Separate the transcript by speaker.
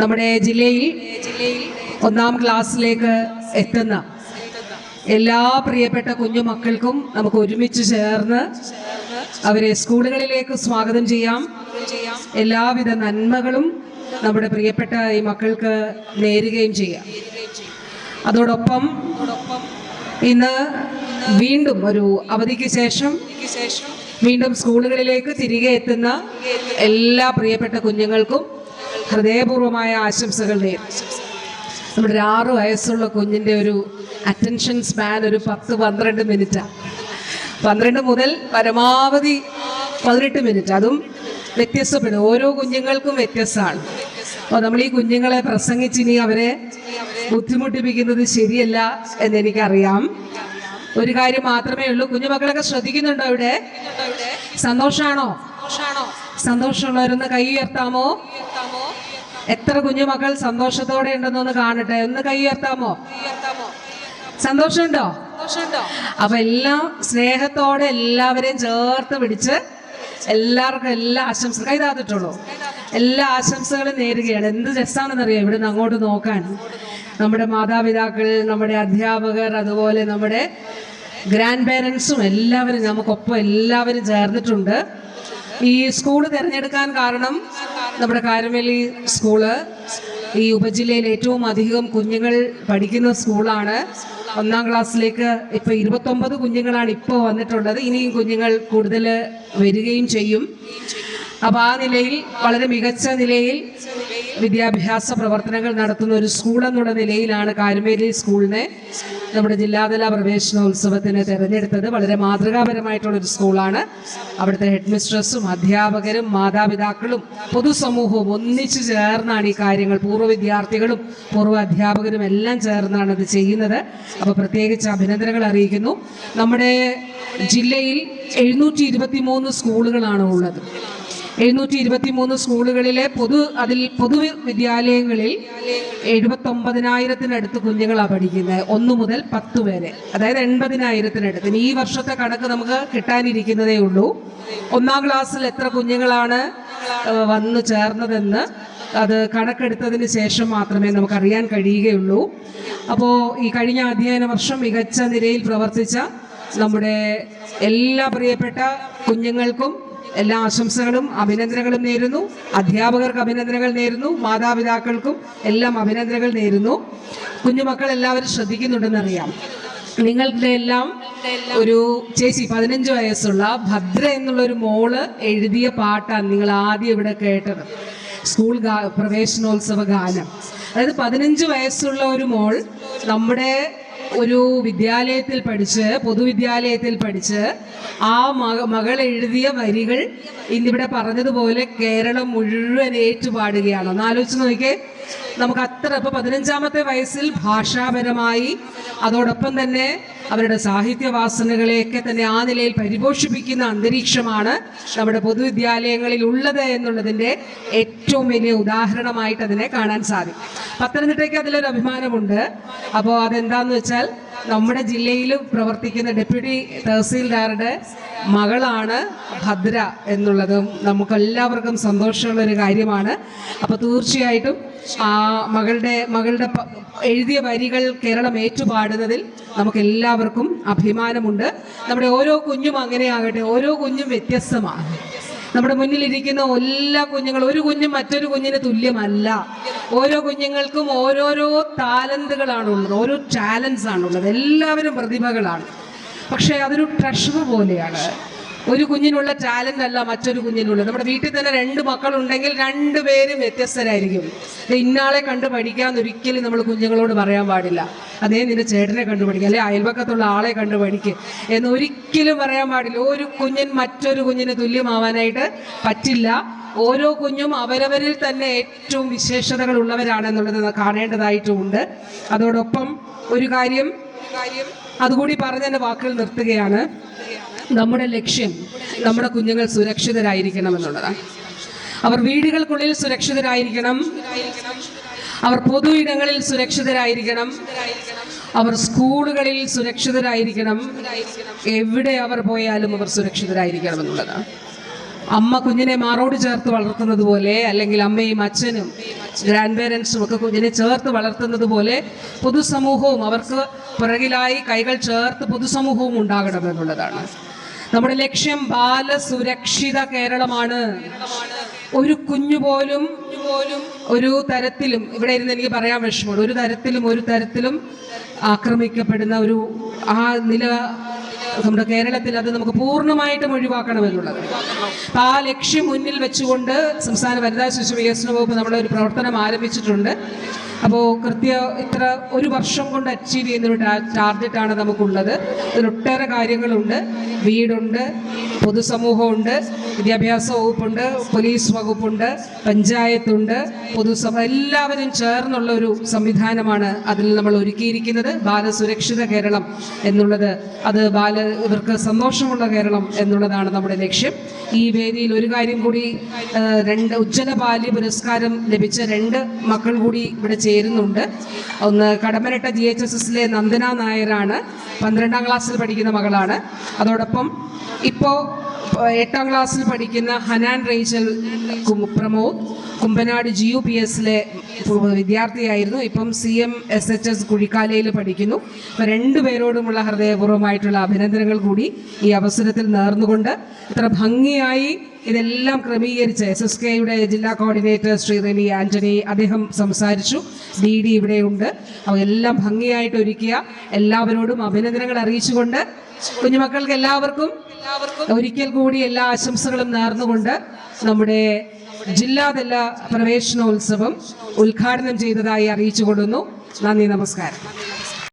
Speaker 1: നമ്മുടെ ജില്ലയിൽ ഒന്നാം ക്ലാസ്സിലേക്ക് എത്തുന്ന എല്ലാ പ്രിയപ്പെട്ട കുഞ്ഞുമക്കൾക്കും നമുക്ക് ഒരുമിച്ച് ചേർന്ന് അവരെ സ്കൂളുകളിലേക്ക് സ്വാഗതം ചെയ്യാം. എല്ലാവിധ നന്മകളും നമ്മുടെ പ്രിയപ്പെട്ട ഈ മക്കൾക്ക് നേരുകയും ചെയ്യാം. അതോടൊപ്പം ഇന്ന് വീണ്ടും ഒരു അവധിക്ക് ശേഷം വീണ്ടും സ്കൂളുകളിലേക്ക് തിരികെ എത്തുന്ന എല്ലാ പ്രിയപ്പെട്ട കുഞ്ഞുങ്ങൾക്കും ഹൃദയപൂർവമായ ആശംസകൾ നേരും നമ്മുടെ ഒരു ആറ് വയസ്സുള്ള കുഞ്ഞിന്റെ ഒരു അറ്റൻഷൻ സ്പാൻ ഒരു പത്ത് പന്ത്രണ്ട് മിനിറ്റാണ് പന്ത്രണ്ട് മുതൽ പരമാവധി പതിനെട്ട് മിനിറ്റ് അതും വ്യത്യസ്തപ്പെടും. ഓരോ കുഞ്ഞുങ്ങൾക്കും വ്യത്യസ്തമാണ്. അപ്പോൾ നമ്മൾ ഈ കുഞ്ഞുങ്ങളെ പ്രസംഗിച്ച് ഇനി അവരെ ബുദ്ധിമുട്ടിപ്പിക്കുന്നത് ശരിയല്ല എന്നെനിക്കറിയാം ഒരു കാര്യം മാത്രമേ ഉള്ളൂ. കുഞ്ഞുമക്കളൊക്കെ ശ്രദ്ധിക്കുന്നുണ്ടോ ഇവിടെ സന്തോഷാണോ? സന്തോഷമുള്ളവരൊന്ന് കൈ ഉയർത്താമോ? എത്ര കുഞ്ഞുമക്കൾ സന്തോഷത്തോടെ ഉണ്ടെന്നൊന്ന് കാണട്ടെ. ഒന്ന് കൈ ഉയർത്താമോ? സന്തോഷമുണ്ടോ? അപ്പൊ എല്ലാം സ്നേഹത്തോടെ എല്ലാവരെയും ചേർത്ത് പിടിച്ച് എല്ലാവർക്കും എല്ലാ ആശംസ കൈതാത്തിട്ടുള്ളൂ. എല്ലാ ആശംസകളും നേരുകയാണ്. എന്ത് രസമാണെന്നറിയാം ഇവിടുന്ന് അങ്ങോട്ട് നോക്കാൻ. നമ്മുടെ മാതാപിതാക്കൾ നമ്മുടെ അധ്യാപകർ അതുപോലെ നമ്മുടെ ഗ്രാൻഡ് പേരൻസും എല്ലാവരും നമുക്കൊപ്പം എല്ലാവരും ചേർന്നിട്ടുണ്ട്. ഈ സ്കൂൾ തിരഞ്ഞെടുക്കാൻ കാരണം നമ്മുടെ കാരമേലി സ്കൂൾ ഈ ഉപജില്ലയിൽ ഏറ്റവും അധികം കുഞ്ഞുങ്ങൾ പഠിക്കുന്ന സ്കൂളാണ് ഒന്നാം ക്ലാസ്സിലേക്ക് ഇപ്പൊ ഇരുപത്തൊമ്പത് കുഞ്ഞുങ്ങളാണ് ഇപ്പോൾ വന്നിട്ടുള്ളത്. ഇനിയും കുഞ്ഞുങ്ങൾ കൂടുതൽ വരികയും ചെയ്യും. അപ്പൊ ആ നിലയിൽ വളരെ മികച്ച നിലയിൽ വിദ്യാഭ്യാസ പ്രവർത്തനങ്ങൾ നടത്തുന്ന ഒരു സ്കൂൾ എന്നുള്ള നിലയിലാണ് കാരുമേലി സ്കൂളിനെ നമ്മുടെ ജില്ലാതല പ്രവേശനോത്സവത്തിന് തിരഞ്ഞെടുത്തത്. വളരെ മാതൃകാപരമായിട്ടുള്ള ഒരു സ്കൂളാണ്. അവിടുത്തെ ഹെഡ് മിസ്ട്രസും അധ്യാപകരും മാതാപിതാക്കളും പൊതുസമൂഹവും ഒന്നിച്ചു ചേർന്നാണ് ഈ കാര്യങ്ങൾ. പൂർവ വിദ്യാർത്ഥികളും പൂർവ അധ്യാപകരും എല്ലാം ചേർന്നാണ് അത് ചെയ്യുന്നത്. അപ്പോൾ പ്രത്യേകിച്ച് അഭിനന്ദനങ്ങൾ അറിയിക്കുന്നു. നമ്മുടെ ജില്ലയിൽ എഴുന്നൂറ്റി സ്കൂളുകളാണ് ഉള്ളത്. എഴുന്നൂറ്റി ഇരുപത്തി മൂന്ന് സ്കൂളുകളിലെ പൊതു അതിൽ പൊതു വിദ്യാലയങ്ങളിൽ എഴുപത്തൊമ്പതിനായിരത്തിനടുത്ത് കുഞ്ഞുങ്ങളാണ് പഠിക്കുന്നത് ഒന്ന് മുതൽ പത്ത് വരെ. അതായത് എൺപതിനായിരത്തിനടുത്ത്. ഈ വർഷത്തെ കണക്ക് നമുക്ക് കിട്ടാനിരിക്കുന്നതേ ഉള്ളൂ. ഒന്നാം ക്ലാസ്സിൽ എത്ര കുഞ്ഞുങ്ങളാണ് വന്നു ചേർന്നതെന്ന് അത് കണക്കെടുത്തതിന് ശേഷം മാത്രമേ നമുക്കറിയാൻ കഴിയുകയുള്ളൂ. അപ്പോൾ ഈ കഴിഞ്ഞ അധ്യയന വർഷം മികച്ച നിലയിൽ പ്രവർത്തിച്ച നമ്മുടെ എല്ലാ പ്രിയപ്പെട്ട കുഞ്ഞുങ്ങൾക്കും എല്ലാ ആശംസകളും അഭിനന്ദനങ്ങളും നേരുന്നു. അധ്യാപകർക്ക് അഭിനന്ദനങ്ങൾ നേരുന്നു. മാതാപിതാക്കൾക്കും എല്ലാം അഭിനന്ദനങ്ങൾ നേരുന്നു. കുഞ്ഞുമക്കൾ എല്ലാവരും ശ്രദ്ധിക്കുന്നുണ്ടെന്നറിയാം നിങ്ങളുടെ എല്ലാം ഒരു ചേച്ചി പതിനഞ്ച് വയസ്സുള്ള ഭദ്ര എന്നുള്ള ഒരു മോൾ എഴുതിയ പാട്ടാണ് നിങ്ങൾ ആദ്യം ഇവിടെ കേട്ടത്. സ്കൂൾ പ്രവേശനോത്സവ ഗാനം. അതായത് പതിനഞ്ച് വയസ്സുള്ള ഒരു മോൾ നമ്മുടെ ഒരു വിദ്യാലയത്തിൽ പഠിച്ച് പൊതുവിദ്യാലയത്തിൽ പഠിച്ച് ആ മക മകൾ എഴുതിയ വരികൾ ഇന്നിവിടെ പറഞ്ഞതുപോലെ കേരളം മുഴുവൻ ഏറ്റുപാടുകയാണ്. ഒന്ന് ആലോചിച്ച് നോക്കിയേ നമുക്ക് അത്ര ഇപ്പൊ പതിനഞ്ചാമത്തെ വയസ്സിൽ ഭാഷാപരമായി അതോടൊപ്പം തന്നെ അവരുടെ സാഹിത്യവാസനകളെയൊക്കെ തന്നെ ആ നിലയിൽ പരിപോഷിപ്പിക്കുന്ന അന്തരീക്ഷമാണ് നമ്മുടെ പൊതുവിദ്യാലയങ്ങളിൽ ഉള്ളത് എന്നുള്ളതിന്റെ ഏറ്റവും വലിയ ഉദാഹരണമായിട്ട് അതിനെ കാണാൻ സാധിക്കും. പത്തനംതിട്ടയ്ക്ക് അതിലൊരു അഭിമാനമുണ്ട്. അപ്പോൾ അതെന്താന്ന് വെച്ചാൽ നമ്മുടെ ജില്ലയിൽ പ്രവർത്തിക്കുന്ന ഡെപ്യൂട്ടി തഹസീൽദാറുടെ മകളാണ് ഭദ്ര എന്നുള്ളതും. നമുക്കെല്ലാവർക്കും സന്തോഷമുള്ള ഒരു കാര്യമാണ്. അപ്പോൾ തീർച്ചയായിട്ടും ആ മകളുടെ മകളുടെ എഴുതിയ വരികൾ കേരളം ഏറ്റുപാടുന്നതിൽ നമുക്ക് എല്ലാവർക്കും അഭിമാനമുണ്ട്. നമ്മുടെ ഓരോ കുഞ്ഞും അങ്ങനെയാകട്ടെ ഓരോ കുഞ്ഞും വ്യത്യസ്തമാണ്. നമ്മുടെ മുന്നിലിരിക്കുന്ന എല്ലാ കുഞ്ഞുങ്ങളും ഒരു കുഞ്ഞും മറ്റൊരു കുഞ്ഞിന് തുല്യമല്ല. ഓരോ കുഞ്ഞുങ്ങൾക്കും ഓരോരോ താലന്തുകളാണുള്ളത് ഓരോ ടാലൻസ് ആണുള്ളത്. എല്ലാവരും പ്രതിഭകളാണ്. പക്ഷേ അതൊരു ട്രഷർ പോലെയാണ്. ഒരു കുഞ്ഞിനുള്ള ടാലന്റ് അല്ല മറ്റൊരു കുഞ്ഞിനുള്ള നമ്മുടെ വീട്ടിൽ തന്നെ രണ്ട് മക്കളുണ്ടെങ്കിൽ രണ്ടുപേരും വ്യത്യസ്തരായിരിക്കും. ഇന്നാളെ കണ്ട് പഠിക്കാന്ന് ഒരിക്കലും നമ്മൾ കുഞ്ഞുങ്ങളോട് പറയാൻ പാടില്ല. അതേ നിന്റെ ചേട്ടനെ കണ്ടു പഠിക്കുക അല്ലെ അയൽപക്കത്തുള്ള ആളെ കണ്ടു പഠിക്കുക എന്ന് ഒരിക്കലും പറയാൻ പാടില്ല. ഒരു കുഞ്ഞിൻ മറ്റൊരു കുഞ്ഞിന് തുല്യമാവാനായിട്ട് പറ്റില്ല. ഓരോ കുഞ്ഞും അവരവരിൽ തന്നെ ഏറ്റവും വിശേഷതകൾ ഉള്ളവരാണെന്നുള്ളത് കാണേണ്ടതായിട്ടുമുണ്ട് അതോടൊപ്പം ഒരു കാര്യം അതുകൂടി പറഞ്ഞ വാക്കുകൾ നിർത്തുകയാണ്. നമ്മുടെ ലക്ഷ്യം നമ്മുടെ കുഞ്ഞുങ്ങൾ സുരക്ഷിതരായിരിക്കണം എന്നുള്ളതാണ് അവർ വീടുകൾക്കുള്ളിൽ സുരക്ഷിതരായിരിക്കണം. അവർ പൊതു ഇടങ്ങളിൽ സുരക്ഷിതരായിരിക്കണം. അവർ സ്കൂളുകളിൽ സുരക്ഷിതരായിരിക്കണം. എവിടെ അവർ പോയാലും അവർ സുരക്ഷിതരായിരിക്കണം എന്നുള്ളതാണ് അമ്മ കുഞ്ഞിനെ മാറോട് ചേർത്ത് വളർത്തുന്നത് പോലെ അല്ലെങ്കിൽ അമ്മയും അച്ഛനും ഗ്രാൻഡ് പേരൻസും ഒക്കെ കുഞ്ഞിനെ ചേർത്ത് വളർത്തുന്നത് പോലെ പൊതുസമൂഹവും അവർക്ക് പുറകിലായി കൈകൾ ചേർത്ത് പൊതുസമൂഹവും ഉണ്ടാകണം എന്നുള്ളതാണ് നമ്മുടെ ലക്ഷ്യം ബാലസുരക്ഷിത കേരളമാണ്. ഒരു കുഞ്ഞു പോലും ഒരു തരത്തിലും ഇവിടെ ഇരുന്ന് എനിക്ക് പറയാൻ വിഷമമുണ്ട്. ഒരു തരത്തിലും ഒരു തരത്തിലും ആക്രമിക്കപ്പെടുന്ന ഒരു ആ നില നമ്മുടെ കേരളത്തിൽ അത് നമുക്ക് പൂർണമായിട്ടും ഒഴിവാക്കണമെന്നുള്ളത്. അപ്പൊ ആ ലക്ഷ്യം മുന്നിൽ വെച്ചുകൊണ്ട് സംസ്ഥാന വനിതാ ശിശു വികസന വകുപ്പ് നമ്മളൊരു പ്രവർത്തനം ആരംഭിച്ചിട്ടുണ്ട്. അപ്പോൾ കൃത്യ ഇത്ര ഒരു വർഷം കൊണ്ട് അച്ചീവ് ചെയ്യുന്ന ഒരു ടാർഗറ്റാണ് നമുക്കുള്ളത്. അതിലൊട്ടേറെ കാര്യങ്ങളുണ്ട്. വീടുണ്ട് പൊതുസമൂഹമുണ്ട് വിദ്യാഭ്യാസ വകുപ്പുണ്ട് പോലീസ് വകുപ്പുണ്ട് പഞ്ചായത്തുണ്ട് പൊതുസഭ എല്ലാവരും ചേർന്നുള്ള ഒരു സംവിധാനമാണ് അതിൽ നമ്മൾ ഒരുക്കിയിരിക്കുന്നത്. ബാലസുരക്ഷിത കേരളം എന്നുള്ളത്. അത് ബാല ഇവർക്ക് സന്തോഷമുള്ള കേരളം എന്നുള്ളതാണ് നമ്മുടെ ലക്ഷ്യം. ഈ വേദിയിൽ ഒരു കാര്യം കൂടി രണ്ട് ഉജ്ജ്വല ബാല്യ പുരസ്കാരം ലഭിച്ച രണ്ട് മക്കൾ കൂടി ഇവിടെ ചേരുന്നുണ്ട്. ഒന്ന് കടമരട്ട ജി എച്ച് എസ് എസിലെ നന്ദന നായരാണ്. പന്ത്രണ്ടാം ക്ലാസ്സിൽ പഠിക്കുന്ന മകളാണ്. അതോടൊപ്പം ഇപ്പോൾ എട്ടാം ക്ലാസ്സിൽ പഠിക്കുന്ന Hanan Rachel Pramod. Kumbanad G U P എസിലെ വിദ്യാർത്ഥിയായിരുന്നു. ഇപ്പം C M S H S കുഴിക്കാലയിൽ പഠിക്കുന്നു. അപ്പം രണ്ടുപേരോടുമുള്ള ഹൃദയപൂർവമായിട്ടുള്ള അഭിനന്ദനങ്ങൾ കൂടി ഈ അവസരത്തിൽ നേർന്നുകൊണ്ട് ഇത്ര ഭംഗിയായി ഇതെല്ലാം ക്രമീകരിച്ച് എസ് എസ് കെയുടെ ജില്ലാ കോർഡിനേറ്റർ ശ്രീ റെനി ആന്റണി അദ്ദേഹം സംസാരിച്ചു. ഡി ഡി ഇവിടെയുണ്ട് അപ്പോൾ എല്ലാം ഭംഗിയായിട്ട് ഒരുക്കിയ എല്ലാവരോടും അഭിനന്ദനങ്ങൾ അറിയിച്ചുകൊണ്ട് കുഞ്ഞുമക്കൾക്ക് എല്ലാവർക്കും ഒരിക്കൽ കൂടി എല്ലാ ആശംസകളും നേർന്നുകൊണ്ട് നമ്മുടെ ജില്ലാതല പ്രവേശനോത്സവം ഉദ്ഘാടനം ചെയ്തതായി അറിയിച്ചു കൊള്ളുന്നു നന്ദി നമസ്കാരം.